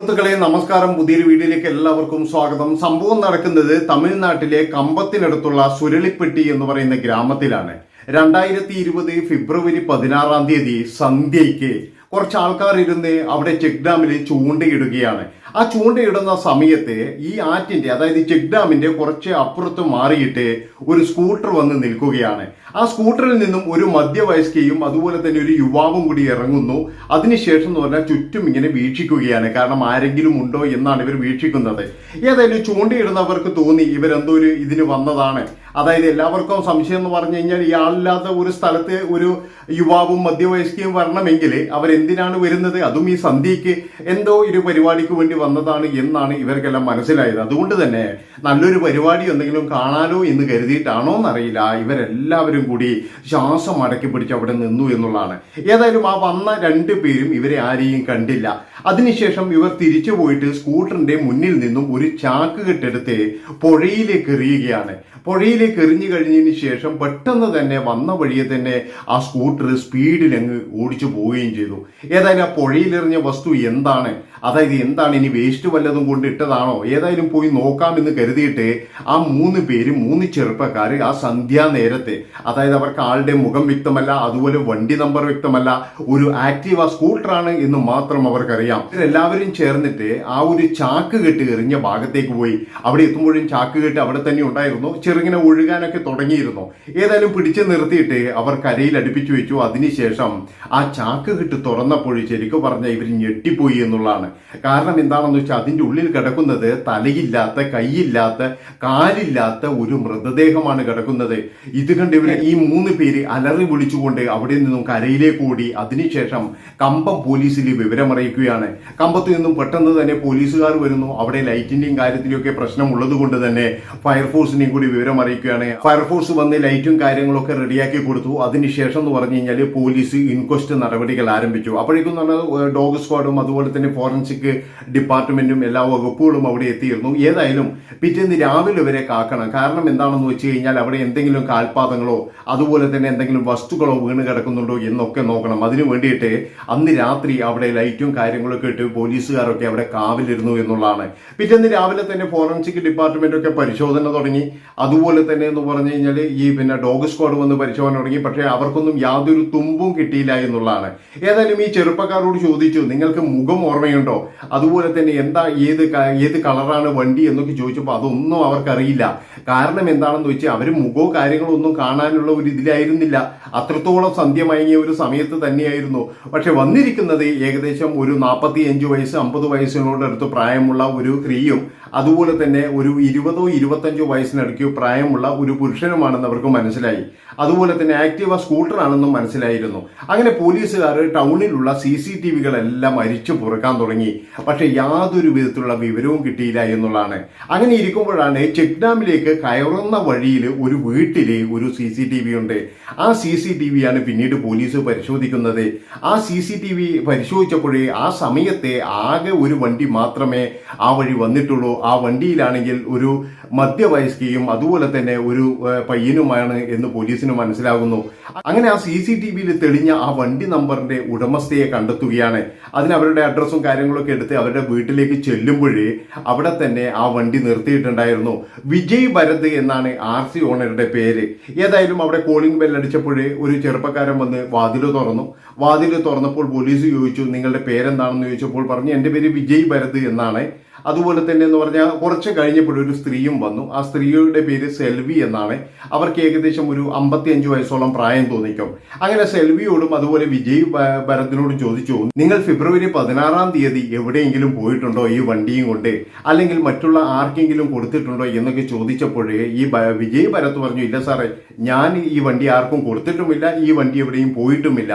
സുഹൃത്തുക്കളെ നമസ്കാരം. പുതിയൊരു വീഡിയോയിലേക്ക് എല്ലാവർക്കും സ്വാഗതം. സംഭവം നടക്കുന്നത് തമിഴ്നാട്ടിലെ കമ്പത്തിനടുത്തുള്ള സുരളിപ്പെട്ടി എന്ന് പറയുന്ന ഗ്രാമത്തിലാണ്. രണ്ടായിരത്തി ഇരുപത് ഫെബ്രുവരി പതിനാറാം തീയതി സന്ധ്യയ്ക്ക് കുറച്ച് ആൾക്കാർ ഇരുന്ന് അവിടെ ചെക്ക് ഡാമിൽ ചൂണ്ടയിടുകയാണ്. ആ ചൂണ്ടയിടുന്ന സമയത്ത് ഈ ആറ്റിന്റെ അതായത് ചെക്ക് ഡാമിന്റെ കുറച്ച് അപ്പുറത്ത് മാറിയിട്ട് ഒരു സ്കൂട്ടർ വന്ന് നിൽക്കുകയാണ്. ആ സ്കൂട്ടറിൽ നിന്നും ഒരു മധ്യവയസ്കയും അതുപോലെ തന്നെ ഒരു യുവാവും കൂടി ഇറങ്ങുന്നു. അതിനുശേഷം എന്ന് പറഞ്ഞാൽ ചുറ്റും ഇങ്ങനെ വീക്ഷിക്കുകയാണ്. കാരണം ആരെങ്കിലും ഉണ്ടോ എന്നാണ് ഇവർ വീക്ഷിക്കുന്നത്. ഏതായാലും ചൂണ്ടയിടുന്നവർക്ക് തോന്നി ഇവരെന്തോ ഒരു ഇതിന് വന്നതാണ്. അതായത് എല്ലാവർക്കും സംശയം എന്ന് പറഞ്ഞു കഴിഞ്ഞാൽ ഇയാളില്ലാത്ത ഒരു സ്ഥലത്ത് ഒരു യുവാവും മധ്യവയസ്കയും വരണമെങ്കിൽ അവരെന്തിനാണ് വരുന്നത്? അതും ഈ സന്ധ്യയ്ക്ക് എന്തോ ഒരു പരിപാടിക്ക് വേണ്ടി വന്നതാണ് എന്നാണ് ഇവർക്കെല്ലാം മനസ്സിലായത്. അതുകൊണ്ട് തന്നെ നല്ലൊരു പരിപാടി എന്തെങ്കിലും കാണാനോ എന്ന് കരുതിയിട്ടാണോ എന്നറിയില്ല. ഇവരെല്ലാവരും കൂടി ശ്വാസം അടക്കി പിടിച്ച് അവിടെ നിന്നു എന്നുള്ളതാണ്. ഏതായാലും ആ വന്ന രണ്ടു പേരും ഇവരെ ആരെയും കണ്ടില്ല. അതിനുശേഷം ഇവർ തിരിച്ചു പോയിട്ട് സ്കൂട്ടറിന്റെ മുന്നിൽ നിന്നും ഒരു ചാക്ക് കെട്ടെടുത്ത് പുഴയിലേക്ക് എറിയുകയാണ്. പുഴയിലേക്ക് എറിഞ്ഞു കഴിഞ്ഞതിന് ശേഷം പെട്ടെന്ന് തന്നെ വന്ന വഴിയെ തന്നെ ആ സ്കൂട്ടർ സ്പീഡിൽ അങ്ങ് ഓടിച്ചു പോവുകയും ചെയ്തു. ഏതായാലും ആ പുഴയിലെറിഞ്ഞ വസ്തു എന്താണ്? അതായത് എന്താണ് ഇനി വേസ്റ്റ് വല്ലതും കൊണ്ട് ഇട്ടതാണോ? ഏതായാലും പോയി നോക്കാമെന്ന് കരുതിയിട്ട് ആ മൂന്ന് പേര് മൂന്ന് ചെറുപ്പക്കാർ ആ സന്ധ്യാനേരത്തെ അതായത് അവർക്ക് ആളുടെ മുഖം വ്യക്തമല്ല അതുപോലെ വണ്ടി നമ്പർ വ്യക്തമല്ല ഒരു ആക്റ്റീവ സ്കൂട്ടറാണ് എന്ന് മാത്രം അവർക്കറിയാം. എല്ലാവരും ചേർന്നിട്ട് ആ ഒരു ചാക്ക് കെട്ട് എറിഞ്ഞ ഭാഗത്തേക്ക് പോയി. അവിടെ എത്തുമ്പോഴും ചാക്ക് കെട്ട് അവിടെ തന്നെ ഉണ്ടായിരുന്നു. ചെറുങ്ങനെ ഒഴുകാനൊക്കെ തുടങ്ങിയിരുന്നു. ഏതായാലും പിടിച്ചു നിർത്തിയിട്ട് അവർ കരയിൽ അടുപ്പിച്ചു വെച്ചു. അതിനുശേഷം ആ ചാക്ക് കിട്ട് തുറന്നപ്പോൾ ശരിക്കും പറഞ്ഞ ഇവർ ഞെട്ടിപ്പോയി എന്നുള്ളതാണ്. കാരണം എന്താണെന്ന് വെച്ചാൽ അതിന്റെ ഉള്ളിൽ കിടക്കുന്നത് തലയില്ലാത്ത കൈയില്ലാത്ത കാലില്ലാത്ത ഒരു മൃതദേഹമാണ് കിടക്കുന്നത്. ഇത് കണ്ട് ഇവർ ഈ മൂന്ന് പേര് അലറി വിളിച്ചുകൊണ്ട് അവിടെ നിന്നും കരയിലേക്ക് ഓടി. അതിനുശേഷം കമ്പം പോലീസിൽ വിവരമറിയിക്കുകയാണ് കമ്പത്ത് നിന്നും പെട്ടെന്ന് തന്നെ പോലീസുകാർ വരുന്നു. അവിടെ ലൈറ്റിന്റെയും കാര്യത്തിലൊക്കെ പ്രശ്നമുള്ളത് കൊണ്ട് തന്നെ ഫയർഫോഴ്സിനെയും കൂടി വിവരം അറിയിക്കുകയാണ് ഫയർഫോഴ്സ് വന്ന് ലൈറ്റും കാര്യങ്ങളൊക്കെ റെഡിയാക്കി കൊടുത്തു. അതിനുശേഷം എന്ന് പറഞ്ഞു കഴിഞ്ഞാൽ പോലീസ് ഇൻക്വസ്റ്റ് നടപടികൾ ആരംഭിച്ചു. അപ്പോഴേക്കും പറഞ്ഞാൽ ഡോഗ് സ്ക്വാഡും അതുപോലെ തന്നെ ഫോറൻസിക് ഡിപ്പാർട്ട്മെന്റും എല്ലാ വകുപ്പുകളും അവിടെ എത്തിയിരുന്നു. ഏതായാലും പിറ്റേന്ന് രാവിലെ വരെ കാക്കണം. കാരണം എന്താണെന്ന് വെച്ച് കഴിഞ്ഞാൽ അവിടെ എന്തെങ്കിലും കാൽപാദങ്ങളോ അതുപോലെ തന്നെ എന്തെങ്കിലും വസ്തുക്കളോ വീണ് കിടക്കുന്നുണ്ടോ എന്നൊക്കെ നോക്കണം. അതിനു വേണ്ടിയിട്ട് അന്ന് രാത്രി അവിടെ ലൈറ്റും കാര്യങ്ങളൊക്കെ ഇട്ട് പോലീസുകാരൊക്കെ അവിടെ കാവിലിരുന്നു എന്നുള്ളതാണ്. പിറ്റേന്ന് രാവിലെ തന്നെ ഫോറൻസിക് ഡിപ്പാർട്ട്മെന്റ് ഒക്കെ പരിശോധന തുടങ്ങി. അതുപോലെ തന്നെ എന്ന് പറഞ്ഞു കഴിഞ്ഞാൽ ഈ പിന്നെ ഡോഗ് സ്ക്വാഡ് വന്ന് പരിശോധന തുടങ്ങി. പക്ഷേ അവർക്കൊന്നും യാതൊരു തുമ്പും കിട്ടിയില്ല എന്നുള്ളതാണ്. ഏതായാലും ഈ ചെറുപ്പക്കാരോട് ചോദിച്ചു നിങ്ങൾക്ക് മുഖം ഓർമ്മയുണ്ടോ? അതുപോലെ തന്നെ എന്താ ഏത് ഏത് കളറാണ് വണ്ടി? എന്നൊക്കെ ചോദിച്ചപ്പോൾ അതൊന്നും അവർക്കറിയില്ല. കാരണം എന്താണെന്ന് വെച്ചാൽ അവർ മുഖവും കാര്യങ്ങളോ ഒന്നും കാണാനുള്ള ഒരു ഇതിലായിരുന്നില്ല. അത്രത്തോളം സന്ധ്യ മയങ്ങിയ ഒരു സമയത്ത് തന്നെയായിരുന്നു. പക്ഷെ വന്നിരിക്കുന്നത് ഏകദേശം ഒരു നാൽപ്പത്തി അഞ്ച് വയസ്സ് അമ്പത് വയസ്സിനോടടുത്ത് പ്രായമുള്ള ഒരു സ്ത്രീയും അതുപോലെ തന്നെ ഒരു ഇരുപതോ ഇരുപത്തഞ്ചോ വയസ്സിനിടയ്ക്ക് പ്രായമുള്ള ഒരു പുരുഷനുമാണെന്ന് അവർക്ക് മനസ്സിലായി. അതുപോലെ തന്നെ ആക്റ്റീവ സ്കൂട്ടറാണെന്നും മനസ്സിലായിരുന്നു. അങ്ങനെ പോലീസുകാർ ടൗണിലുള്ള സി സി ടി വികളെല്ലാം അരിച്ചു പുറക്കാൻ തുടങ്ങി. പക്ഷെ യാതൊരു വിധത്തിലുള്ള വിവരവും കിട്ടിയില്ല എന്നുള്ളതാണ്. അങ്ങനെ ഇരിക്കുമ്പോഴാണ് ചെക്ക് ഡാമിലേക്ക് കയറുന്ന വഴിയിൽ ഒരു വീട്ടിൽ ഒരു സി സി ടി വി ഉണ്ട് ആ സി സി ടി വി ആണ് പിന്നീട് പോലീസ് പരിശോധിക്കുന്നത്. ആ സി സി ടി വി പരിശോധിച്ചപ്പോഴേ ആ സമയത്തെ ആകെ ഒരു വണ്ടി മാത്രമേ ആ വഴി വന്നിട്ടുള്ളൂ. ആ വണ്ടിയിലാണെങ്കിൽ ഒരു മധ്യവയസ്കയും അതുപോലെ തന്നെ ഒരു പയ്യനുമാണ് എന്ന് പോലീസിന് മനസ്സിലാകുന്നു. അങ്ങനെ ആ സി സി ടി വിയിൽ തെളിഞ്ഞ ആ വണ്ടി നമ്പറിന്റെ ഉടമസ്ഥയെ കണ്ടെത്തുകയാണ്. അതിന് അവരുടെ അഡ്രസ്സും കാര്യങ്ങളൊക്കെ എടുത്ത് അവരുടെ വീട്ടിലേക്ക് ചെല്ലുമ്പോഴേ അവിടെ തന്നെ ആ വണ്ടി നിർത്തിയിട്ടുണ്ടായിരുന്നു. വിജയ് ഭരത് എന്നാണ് ആർ സി ഓണറുടെ പേര്. ഏതായാലും അവിടെ കോളിംഗ് ബെൽ അടിച്ചപ്പോഴേ ഒരു ചെറുപ്പക്കാരൻ വന്ന് വാതിൽ തുറന്നു. വാതിൽ തുറന്നപ്പോൾ പോലീസ് ചോദിച്ചു നിങ്ങളുടെ പേരെന്താണെന്ന് ചോദിച്ചപ്പോൾ പറഞ്ഞു എന്റെ പേര് വിജയ് ഭരത് എന്നാണ്. അതുപോലെ തന്നെ എന്ന് പറഞ്ഞാൽ കുറച്ച് കഴിഞ്ഞപ്പോൾ ഒരു സ്ത്രീയും വന്നു. ആ സ്ത്രീയുടെ പേര് സെൽവി എന്നാണ്. അവർക്ക് ഏകദേശം ഒരു അമ്പത്തി അഞ്ച് വയസ്സോളം പ്രായം തോന്നിക്കും. അങ്ങനെ സെൽവിയോടും അതുപോലെ വിജയ് ഭരതിനോടും ചോദിച്ചു നിങ്ങൾ ഫെബ്രുവരി പതിനാറാം തീയതി എവിടെയെങ്കിലും പോയിട്ടുണ്ടോ ഈ വണ്ടിയും കൊണ്ട്? അല്ലെങ്കിൽ മറ്റുള്ള ആർക്കെങ്കിലും കൊടുത്തിട്ടുണ്ടോ? എന്നൊക്കെ ചോദിച്ചപ്പോഴേ ഈ വിജയ് ഭരത് പറഞ്ഞു ഇല്ല സാറേ ഞാൻ ഈ വണ്ടി ആർക്കും കൊടുത്തിട്ടുമില്ല ഈ വണ്ടി എവിടെയും പോയിട്ടുമില്ല.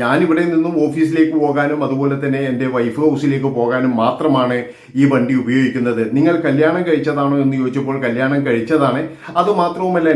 ഞാൻ ഇവിടെ നിന്നും ഓഫീസിലേക്ക് പോകാനും അതുപോലെ തന്നെ എന്റെ വൈഫ് ഹൗസിലേക്ക് പോകാനും മാത്രമാണ് ഈ വണ്ടി വണ്ടി ഉപയോഗിക്കുന്നത്. നിങ്ങൾ കല്യാണം കഴിച്ചതാണോ എന്ന് ചോദിച്ചപ്പോൾ കല്യാണം കഴിച്ചതാണ്. അത്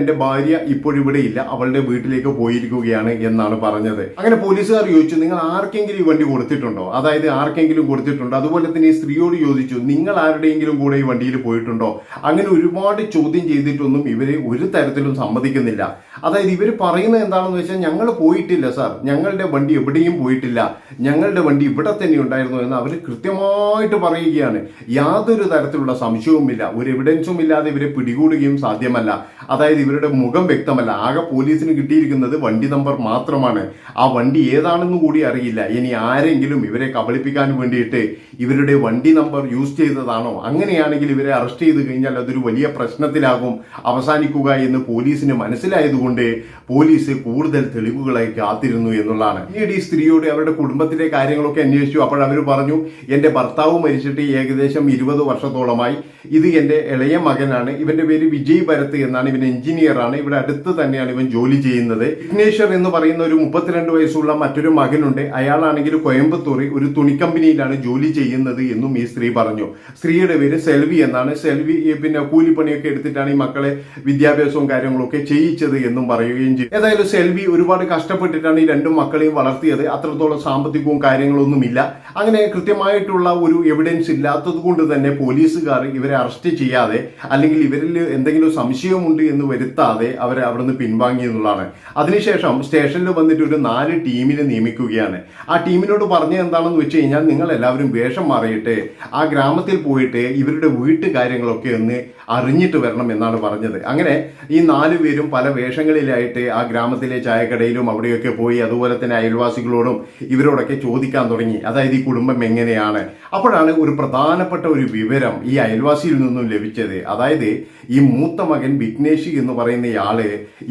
എന്റെ ഭാര്യ ഇപ്പോഴിവിടെ ഇല്ല. അവളുടെ വീട്ടിലേക്ക് പോയിരിക്കുകയാണ് എന്നാണ് പറഞ്ഞത്. അങ്ങനെ പോലീസുകാർ ചോദിച്ചു നിങ്ങൾ ആർക്കെങ്കിലും ഈ വണ്ടി കൊടുത്തിട്ടുണ്ടോ? അതായത് ആർക്കെങ്കിലും കൊടുത്തിട്ടുണ്ടോ? അതുപോലെ തന്നെ ഈ സ്ത്രീയോട് ചോദിച്ചു നിങ്ങൾ ആരുടെയെങ്കിലും കൂടെ ഈ വണ്ടിയിൽ പോയിട്ടുണ്ടോ? അങ്ങനെ ഒരുപാട് ചോദ്യം ചെയ്തിട്ടൊന്നും ഇവരെ ഒരു തരത്തിലും സമ്മതിക്കുന്നില്ല. അതായത് ഇവർ പറയുന്നത് എന്താണെന്ന് വെച്ചാൽ ഞങ്ങൾ പോയിട്ടില്ല സാർ. ഞങ്ങളുടെ വണ്ടി എവിടെയും പോയിട്ടില്ല. ഞങ്ങളുടെ വണ്ടി ഇവിടെ തന്നെ ഉണ്ടായിരുന്നു എന്ന് അവർ കൃത്യമായിട്ട് പറയുകയാണ്. യാതൊരു തരത്തിലുള്ള സംശയവുമില്ല. ഒരു എവിഡൻസും ഇല്ലാതെ ഇവരെ പിടികൂടുകയും സാധ്യമല്ല. അതായത് ഇവരുടെ മുഖം വ്യക്തമല്ല. ആകെ പോലീസിന് കിട്ടിയിരിക്കുന്നത് വണ്ടി നമ്പർ മാത്രമാണ്. ആ വണ്ടി ഏതാണെന്ന് കൂടി അറിയില്ല. ഇനി ആരെങ്കിലും ഇവരെ കബളിപ്പിക്കാൻ വേണ്ടിയിട്ട് ഇവരുടെ വണ്ടി നമ്പർ യൂസ് ചെയ്തതാണോ? അങ്ങനെയാണെങ്കിൽ ഇവരെ അറസ്റ്റ് ചെയ്ത് കഴിഞ്ഞാൽ അതൊരു വലിയ പ്രശ്നത്തിലാകും. അവസാനിക്കുക എന്ന് പോലീസിന് മനസ്സിലായതുകൊണ്ട് പോലീസ് കൂടുതൽ തെളിവുകളായി കാത്തിരുന്നു എന്നുള്ളതാണ്. പിന്നീട് ഈ സ്ത്രീയോട് അവരുടെ കുടുംബത്തിലെ കാര്യങ്ങളൊക്കെ അന്വേഷിച്ചു. അപ്പോൾ അവർ പറഞ്ഞു എന്റെ ഭർത്താവ് മരിച്ചിട്ട് ഏകദേശം ഇരുപത് വർഷത്തോളമായി. ഇത് എന്റെ ഇളയ മകനാണ്. ഇവന്റെ പേര് വിജയ് ഭരത് എന്നാണ്. ഇവൻ എഞ്ചിനീയറാണ് ഇവിടെ അടുത്ത് തന്നെയാണ് ഇവൻ ജോലി ചെയ്യുന്നത്. വിഘ്നേശ്വർ എന്ന് പറയുന്ന ഒരു മുപ്പത്തിരണ്ട് വയസ്സുള്ള മറ്റൊരു മകനുണ്ട്. അയാളാണെങ്കിൽ കോയമ്പത്തൂറിൽ ഒരു തുണിക്കമ്പനിയിലാണ് ജോലി ചെയ്യുന്നത് എന്നും ഈ സ്ത്രീ പറഞ്ഞു. സ്ത്രീയുടെ പേര് സെൽവി എന്നാണ്. സെൽവി പിന്നെ കൂലിപ്പണിയൊക്കെ എടുത്തിട്ടാണ് ഈ മക്കളെ വിദ്യാഭ്യാസവും കാര്യങ്ങളൊക്കെ ചെയ്യിച്ചത് എന്നും പറയുകയും ചെയ്തു. ഏതായാലും സെൽവി ഒരുപാട് കഷ്ടപ്പെട്ടിട്ടാണ് ഈ രണ്ടും മക്കളെയും വളർത്തിയത്. അത്രത്തോളം സാമ്പത്തികവും കാര്യങ്ങളൊന്നും ഇല്ല അങ്ങനെ കൃത്യമായിട്ടുള്ള ഒരു എവിഡൻസ് ഇല്ലാത്തത് തന്നെ പോലീസുകാർ ഇവരെ അറസ്റ്റ് ചെയ്യാതെ അല്ലെങ്കിൽ ഇവരിൽ എന്തെങ്കിലും സംശയമുണ്ട് എന്ന് വരുത്താതെ അവരെ അവിടുന്ന് പിൻവാങ്ങി എന്നുള്ളതാണ്. അതിനുശേഷം സ്റ്റേഷനിൽ വന്നിട്ട് ഒരു നാല് ടീമിനെ നിയമിക്കുകയാണ്. ആ ടീമിനോട് പറഞ്ഞ എന്താണെന്ന് വെച്ച് കഴിഞ്ഞാൽ നിങ്ങൾ എല്ലാവരും വേഷം മാറിയിട്ട് ആ ഗ്രാമത്തിൽ പോയിട്ട് ഇവരുടെ വീട്ടുകാര്യങ്ങളൊക്കെ ഒന്ന് അറിഞ്ഞിട്ട് വരണം എന്നാണ് പറഞ്ഞത്. അങ്ങനെ ഈ നാലു പേരും പല വേഷങ്ങളിലായിട്ട് ആ ഗ്രാമത്തിലെ ചായക്കടയിലും അവിടെയൊക്കെ പോയി അതുപോലെ തന്നെ അയൽവാസികളോടും ഇവരോടൊക്കെ ചോദിക്കാൻ തുടങ്ങി. അതായത് ഈ കുടുംബം എങ്ങനെയാണ്? അപ്പോഴാണ് ഒരു പ്രധാനപ്പെട്ട ഒരു വിവരം ഈ അയൽവാസിയിൽ നിന്നും ലഭിച്ചത്. അതായത് ഈ മൂത്ത മകൻ വിഘ്നേഷ് എന്ന് പറയുന്ന ഇയാൾ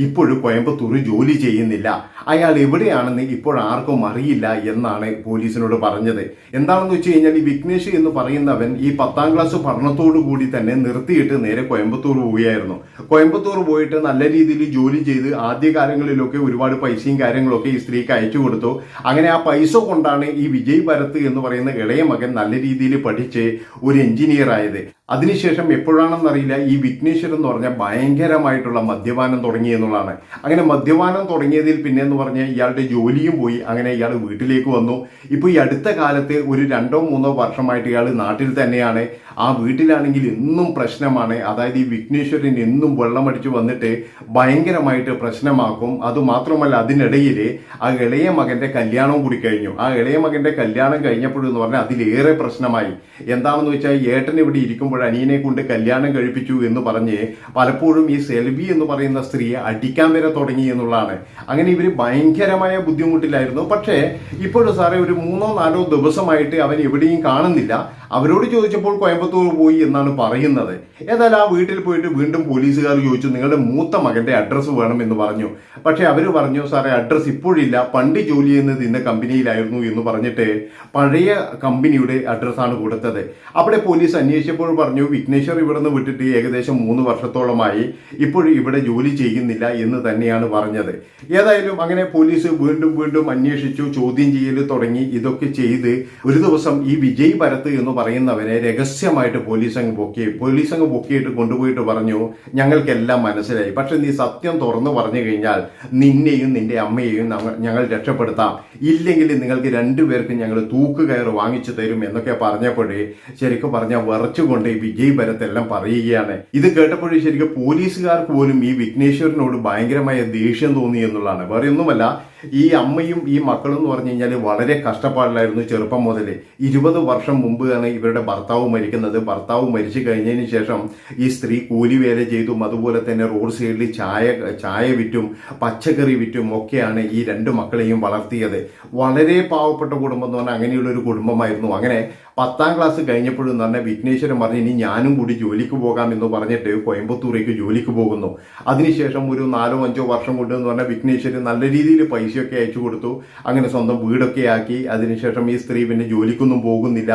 ഇപ്പോഴും കോയമ്പത്തൂർ ജോലി ചെയ്യുന്നില്ല. അയാൾ എവിടെയാണെന്ന് ഇപ്പോൾ ആർക്കും അറിയില്ല എന്നാണ് പോലീസിനോട് പറഞ്ഞത്. എന്താണെന്ന് വെച്ച് കഴിഞ്ഞാൽ ഈ വിഘ്നേഷ് എന്ന് പറയുന്നവൻ ഈ പത്താം ക്ലാസ് പഠനത്തോടു കൂടി തന്നെ നിർത്തിയിട്ട് നേരെ കോയമ്പത്തൂർ പോവുകയായിരുന്നു. കോയമ്പത്തൂർ പോയിട്ട് നല്ല രീതിയിൽ ജോലി ചെയ്ത് ആദ്യകാലങ്ങളിലൊക്കെ ഒരുപാട് പൈസയും കാര്യങ്ങളൊക്കെ ഈ സ്ത്രീക്ക് അയച്ചു കൊടുത്തു. അങ്ങനെ ആ പൈസ കൊണ്ടാണ് ഈ വിജയ് ഭരത് എന്ന് പറയുന്ന ഇളയ മകൻ നല്ല രീതിയിൽ പഠിച്ച് ഒരു എഞ്ചിനീയർ ആയത്. അതിനുശേഷം എപ്പോഴാണെന്നറിയില്ല ഈ വിഘ്നേശ്വർ എന്ന് പറഞ്ഞാൽ ഭയങ്കരമായിട്ടുള്ള മദ്യപാനം തുടങ്ങി എന്നുള്ളതാണ്. അങ്ങനെ മദ്യപാനം തുടങ്ങിയതിൽ പിന്നെ എന്ന് പറഞ്ഞാൽ ഇയാളുടെ ജോലിയും പോയി. അങ്ങനെ ഇയാൾ വീട്ടിലേക്ക് വന്നു. ഇപ്പോൾ ഈ അടുത്ത കാലത്ത് ഒരു രണ്ടോ മൂന്നോ വർഷമായിട്ട് ഇയാൾ നാട്ടിൽ തന്നെയാണ്. ആ വീട്ടിലാണെങ്കിൽ എന്നും പ്രശ്നമാണ്. അതായത് ഈ വിഘ്നേശ്വരൻ എന്നും വെള്ളമടിച്ച് വന്നിട്ട് ഭയങ്കരമായിട്ട് പ്രശ്നമാക്കും. അതുമാത്രമല്ല അതിനിടയിൽ ആ ഇളയ മകന്റെ കല്യാണവും കൂടി കഴിഞ്ഞു. ആ ഇളയ മകന്റെ കല്യാണം കഴിഞ്ഞപ്പോഴെന്ന് പറഞ്ഞാൽ അതിലേറെ പ്രശ്നമായി. എന്താണെന്ന് വെച്ചാൽ ഏട്ടൻ ഇവിടെ ഇരിക്കുമ്പോൾ അനിയനെ കൊണ്ട് കല്യാണം കഴിപ്പിച്ചു എന്ന് പറഞ്ഞ് പലപ്പോഴും ഈ സെൽബി എന്ന് പറയുന്ന സ്ത്രീയെ അടിക്കാൻ വരെ തുടങ്ങി എന്നുള്ളതാണ്. അങ്ങനെ ഇവർ ഭയങ്കരമായ ബുദ്ധിമുട്ടിലായിരുന്നു. പക്ഷേ ഇപ്പോഴും സാറേ ഒരു മൂന്നോ നാലോ ദിവസമായിട്ട് അവൻ എവിടെയും കാണുന്നില്ല. അവരോട് ചോദിച്ചപ്പോൾ കോയമ്പത്തൂർ പോയി എന്നാണ് പറയുന്നത്. ഏതായാലും ആ വീട്ടിൽ പോയിട്ട് വീണ്ടും പോലീസുകാർ ചോദിച്ചു നിങ്ങളുടെ മൂത്ത മകന്റെ അഡ്രസ്സ് വേണം എന്ന് പറഞ്ഞു. പക്ഷെ അവർ പറഞ്ഞു സാറേ അഡ്രസ്സ് ഇപ്പോഴില്ല. പണ്ട് ജോലി ചെയ്യുന്നത് ഇന്ന കമ്പനിയിലായിരുന്നു എന്ന് പറഞ്ഞിട്ട് പഴയ കമ്പനിയുടെ അഡ്രസ്സാണ് കൊടുത്തത്. അവിടെ പോലീസ് അന്വേഷിച്ചപ്പോൾ പറഞ്ഞു വിഘ്നേശ്വർ ഇവിടെ നിന്ന് വിട്ടിട്ട് ഏകദേശം മൂന്ന് വർഷത്തോളമായി ഇപ്പോഴും ഇവിടെ ജോലി ചെയ്യുന്നില്ല എന്ന് തന്നെയാണ് പറഞ്ഞത്. ഏതായാലും അങ്ങനെ പോലീസ് വീണ്ടും വീണ്ടും അന്വേഷിച്ചു ചോദ്യം ചെയ്യൽ തുടങ്ങി. ഇതൊക്കെ ചെയ്ത് ഒരു ദിവസം ഈ വിജയ് ഭരത് എന്ന് പറയുന്നവനെ രഹസ്യമായിട്ട് പോലീസ് അങ്ങ് പൊക്കി പോലീസ് അങ്ങ് പൊക്കിയിട്ട് കൊണ്ടുപോയിട്ട് പറഞ്ഞു ഞങ്ങൾക്കെല്ലാം മനസ്സിലായി. പക്ഷെ നീ സത്യം തുറന്നു പറഞ്ഞു കഴിഞ്ഞാൽ നിന്നെയും നിന്റെ അമ്മയെയും ഞങ്ങൾ- രക്ഷപ്പെടുത്താം. ഇല്ലെങ്കിൽ നിങ്ങൾക്ക് രണ്ടുപേർക്കും ഞങ്ങൾ തൂക്കുകയർ വാങ്ങിച്ചു തരും എന്നൊക്കെ പറഞ്ഞപ്പോഴേ ശരിക്കും പറഞ്ഞാൽ വിറച്ചുകൊണ്ട് ഈ വിജയ് ഭരത്തെല്ലാം പറയുകയാണ്. ഇത് കേട്ടപ്പോഴേ ശരിക്കും പോലീസുകാർക്ക് പോലും ഈ വിഘ്നേശ്വരനോട് ഭയങ്കരമായ ദേഷ്യം തോന്നി എന്നുള്ളതാണ്. വേറെ ഒന്നുമല്ല ഈ അമ്മയും ഈ മക്കളും എന്ന് പറഞ്ഞു കഴിഞ്ഞാൽ വളരെ കഷ്ടപ്പാടിലായിരുന്നു ചെറുപ്പം മുതൽ ഇരുപത് വർഷം മുമ്പാണ് ഇവരുടെ ഭർത്താവ് മരിക്കുന്നത് ഭർത്താവ് മരിച്ചു കഴിഞ്ഞതിന് ശേഷം ഈ സ്ത്രീ കൂലി വേല ചെയ്തും അതുപോലെ തന്നെ റോഡ് സൈഡിൽ ചായ ചായ വിറ്റും പച്ചക്കറി വിറ്റും ഒക്കെയാണ് ഈ രണ്ട് മക്കളെയും വളർത്തിയത്. വളരെ പാവപ്പെട്ട കുടുംബം എന്ന് പറഞ്ഞാൽ അങ്ങനെയുള്ള ഒരു കുടുംബമായിരുന്നു. അങ്ങനെ പത്താം ക്ലാസ് കഴിഞ്ഞപ്പോഴും തന്നെ വിഘ്നേശ്വരൻ പറഞ്ഞു ഇനി ഞാനും കൂടി ജോലിക്ക് പോകാം എന്ന് പറഞ്ഞിട്ട് കോയമ്പത്തൂരേക്ക് ജോലിക്ക് പോകുന്നു. അതിനുശേഷം ഒരു നാലോ അഞ്ചോ വർഷം കൊണ്ട് എന്ന് പറഞ്ഞാൽ വിഘ്നേശ്വരൻ നല്ല രീതിയിൽ പൈസയൊക്കെ അയച്ചു കൊടുത്തു. അങ്ങനെ സ്വന്തം വീടൊക്കെ ആക്കി. അതിനുശേഷം ഈ സ്ത്രീ പിന്നെ ജോലിക്കൊന്നും പോകുന്നില്ല.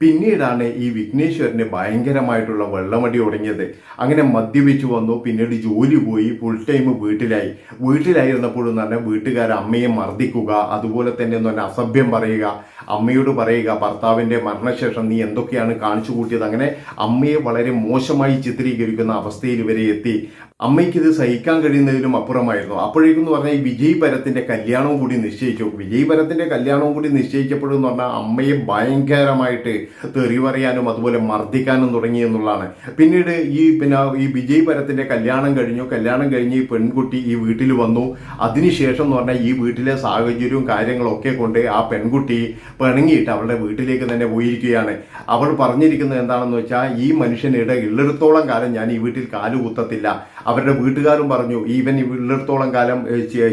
പിന്നീടാണ് ഈ വിഘ്നേശ്വരന് ഭയങ്കരമായിട്ടുള്ള വെള്ളമടി തുടങ്ങിയത്. അങ്ങനെ മദ്യപിച്ചു വന്നു. പിന്നീട് ജോലി പോയി. Full time വീട്ടിലായി. വീട്ടിലായിരുന്നപ്പോഴും തന്നെ വീട്ടുകാർ അമ്മയെ മർദ്ദിക്കുക. അതുപോലെ തന്നെ എന്ന് പറഞ്ഞാൽ അസഭ്യം പറയുക. അമ്മയോട് പറയുക ഭർത്താവിന്റെ മരണശേഷം നീ എന്തൊക്കെയാണ് കാണിച്ചു കൂട്ടിയത്? അങ്ങനെ അമ്മയെ വളരെ മോശമായി ചിത്രീകരിക്കുന്ന അവസ്ഥയിൽ ഇവരെ എത്തി. അമ്മയ്ക്ക് ഇത് സഹിക്കാൻ കഴിയുന്നതിലും അപ്പുറമായിരുന്നു. അപ്പോഴേക്കും എന്ന് പറഞ്ഞാൽ ഈ വിജയ് ഭരത്തിന്റെ കല്യാണവും കൂടി നിശ്ചയിച്ചു. വിജയ് ഭരത്തിന്റെ കല്യാണവും കൂടി നിശ്ചയിക്കപ്പെടും പറഞ്ഞാൽ അമ്മയെ ഭയങ്കരമായിട്ട് തെറി പറയാനും അതുപോലെ മർദ്ദിക്കാനും തുടങ്ങി എന്നുള്ളതാണ്. പിന്നീട് ഈ പിന്നെ ഈ വിജയ് ഭരത്തിന്റെ കല്യാണം കഴിഞ്ഞു. കല്യാണം കഴിഞ്ഞ് ഈ പെൺകുട്ടി ഈ വീട്ടിൽ വന്നു. അതിനുശേഷം എന്ന് പറഞ്ഞാൽ ഈ വീട്ടിലെ സാഹചര്യവും കാര്യങ്ങളൊക്കെ കൊണ്ട് ആ പെൺകുട്ടി പിണങ്ങിയിട്ട് അവളുടെ വീട്ടിലേക്ക് തന്നെ പോയിരിക്കുകയാണ്. അവൾ പറഞ്ഞിരിക്കുന്നത് എന്താണെന്ന് വെച്ചാൽ ഈ മനുഷ്യനിടെ ഉള്ളിടത്തോളം കാലം ഞാൻ ഈ വീട്ടിൽ കാലുകുത്തത്തില്ല. അവരുടെ വീട്ടുകാരും പറഞ്ഞു ഈവൻ ഇവിടത്തോളം കാലം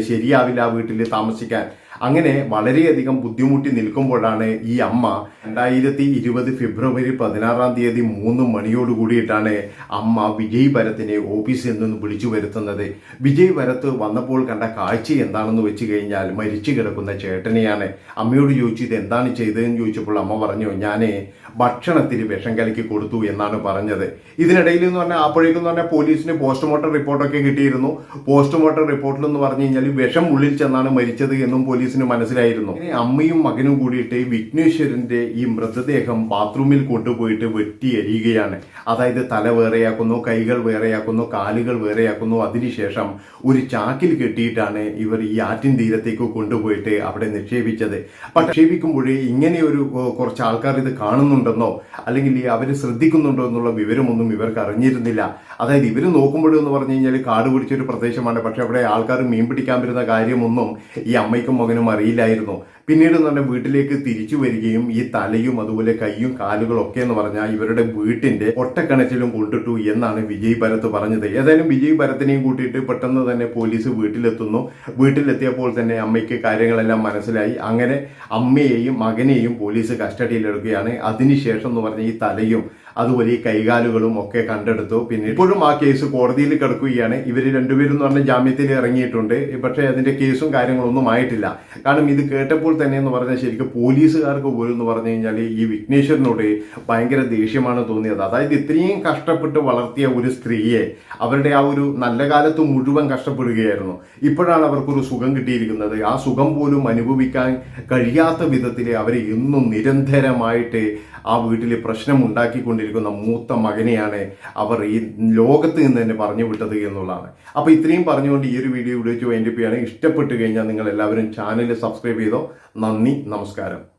ശരിയാവില്ല ആ വീട്ടിൽ താമസിക്കാൻ. അങ്ങനെ വളരെയധികം ബുദ്ധിമുട്ടി നിൽക്കുമ്പോഴാണ് ഈ അമ്മ രണ്ടായിരത്തി ഇരുപത് ഫെബ്രുവരി പതിനാറാം തീയതി മൂന്ന് മണിയോട് കൂടിയിട്ടാണ് അമ്മ വിജയ് ഭരത്തിനെ ഓഫീസിൽ നിന്ന് വിളിച്ചു വരുത്തുന്നത്. വിജയ് ഭരത്ത് വന്നപ്പോൾ കണ്ട കാഴ്ച എന്താണെന്ന് വെച്ച് കഴിഞ്ഞാൽ മരിച്ചു കിടക്കുന്ന ചേട്ടനെയാണ്. അമ്മയോട് ചോദിച്ചു ഇത് എന്താണ് ചെയ്തതെന്ന് ചോദിച്ചപ്പോൾ അമ്മ പറഞ്ഞു ഞാൻ ഭക്ഷണത്തിൽ വിഷം കലക്കി കൊടുത്തു എന്നാണ് പറഞ്ഞത്. ഇതിനിടയിൽ എന്ന് പറഞ്ഞാൽ അപ്പോഴേക്കും എന്ന് പറഞ്ഞാൽ പോലീസിന് പോസ്റ്റ്മോർട്ടം റിപ്പോർട്ടൊക്കെ കിട്ടിയിരുന്നു. പോസ്റ്റ്മോർട്ടം റിപ്പോർട്ടിൽ എന്ന് പറഞ്ഞു കഴിഞ്ഞാൽ വിഷം ഉള്ളിൽ ചെന്നാണ് മരിച്ചത് എന്നും പോലീസിന് മനസ്സിലായിരുന്നു. അമ്മയും മകനും കൂടിയിട്ട് വിഘ്നേശ്വരന്റെ ഈ മൃതദേഹം ബാത്റൂമിൽ കൊണ്ടുപോയിട്ട് വെട്ടി എരിയുകയാണ് അതായത് തല വേറെയാക്കുന്നു കൈകൾ വേറെയാക്കുന്നു കാലുകൾ വേറെയാക്കുന്നു. അതിനുശേഷം ഒരു ചാക്കിൽ കെട്ടിയിട്ടാണ് ഇവർ ഈ ആറ്റിൻ തീരത്തേക്ക് കൊണ്ടുപോയിട്ട് അവിടെ നിക്ഷേപിച്ചത്. അപ്പൊ നിക്ഷേപിക്കുമ്പോഴേ ഇങ്ങനെ ഒരു കുറച്ച് ആൾക്കാർ ഇത് കാണുന്നുണ്ടെന്നോ അല്ലെങ്കിൽ അവർ ശ്രദ്ധിക്കുന്നുണ്ടോ എന്നുള്ള വിവരമൊന്നും ഇവർക്ക് അറിഞ്ഞിരുന്നില്ല. അതായത് ഇവർ നോക്കുമ്പോഴെന്ന് പറഞ്ഞു കഴിഞ്ഞാൽ കാട് പിടിച്ചൊരു പ്രദേശമാണ്. പക്ഷേ അവിടെ ആൾക്കാർ മീൻ പിടിക്കാൻ വരുന്ന കാര്യമൊന്നും ഈ അമ്മയ്ക്കും മകനും അറിയില്ലായിരുന്നു. പിന്നീട് തന്നെ വീട്ടിലേക്ക് തിരിച്ചു വരികയും ഈ തലയും അതുപോലെ കൈയും കാലുകളും ഒക്കെ എന്ന് പറഞ്ഞാൽ ഇവരുടെ വീട്ടിന്റെ ഒട്ടക്കണച്ചിലും കൊണ്ടിട്ടു എന്നാണ് വിജയ് ഭരത് പറഞ്ഞത്. ഏതായാലും വിജയ് ഭരത്തിനെയും കൂട്ടിയിട്ട് പെട്ടെന്ന് തന്നെ പോലീസ് വീട്ടിലെത്തുന്നു. വീട്ടിലെത്തിയപ്പോൾ തന്നെ അമ്മയ്ക്ക് കാര്യങ്ങളെല്ലാം മനസ്സിലായി. അങ്ങനെ അമ്മയെയും മകനെയും പോലീസ് കസ്റ്റഡിയിലെടുക്കുകയാണ്. അതിനുശേഷം എന്ന് പറഞ്ഞ ഈ തലയും അതുപോലെ ഈ കൈകാലുകളും ഒക്കെ കണ്ടെടുത്തു. പിന്നെ ഇപ്പോഴും ആ കേസ് കോടതിയിൽ കിടക്കുകയാണ്. ഇവർ രണ്ടുപേരും എന്ന് പറഞ്ഞ ജാമ്യത്തിൽ ഇറങ്ങിയിട്ടുണ്ട്. പക്ഷേ അതിന്റെ കേസും കാര്യങ്ങളൊന്നും ആയിട്ടില്ല. കാരണം ഇത് കേട്ടപ്പോൾ തന്നെ എന്ന് പറഞ്ഞാൽ ശരിക്കും പോലീസുകാർക്ക് പോലും എന്ന് പറഞ്ഞു കഴിഞ്ഞാൽ ഈ വിഘ്നേശ്വരനോട് ഭയങ്കര ദേഷ്യമാണ് തോന്നിയത്. അതായത് ഇത്രയും കഷ്ടപ്പെട്ട് വളർത്തിയ ഒരു സ്ത്രീയെ അവരുടെ ആ ഒരു നല്ല കാലത്ത് മുഴുവൻ കഷ്ടപ്പെടുകയായിരുന്നു. ഇപ്പോഴാണ് അവർക്കൊരു സുഖം കിട്ടിയിരിക്കുന്നത്. ആ സുഖം പോലും അനുഭവിക്കാൻ കഴിയാത്ത വിധത്തിൽ അവരെ എന്നും നിരന്തരമായിട്ട് ആ വീട്ടിൽ പ്രശ്നം ഉണ്ടാക്കിക്കൊണ്ടിരിക്കുന്ന മൂത്ത മകനെയാണ് അവർ ഈ ലോകത്ത് നിന്ന് തന്നെ പറഞ്ഞു വിട്ടത് എന്നുള്ളതാണ്. അപ്പോൾ ഇത്രയും പറഞ്ഞുകൊണ്ട് ഈ ഒരു വീഡിയോ ഇവിടെ വെച്ച് ആണ് ഇഷ്ടപ്പെട്ട് കഴിഞ്ഞാൽ നിങ്ങൾ എല്ലാവരും ചാനൽ സബ്സ്ക്രൈബ് ചെയ്തോ. നന്ദി നമസ്കാരം.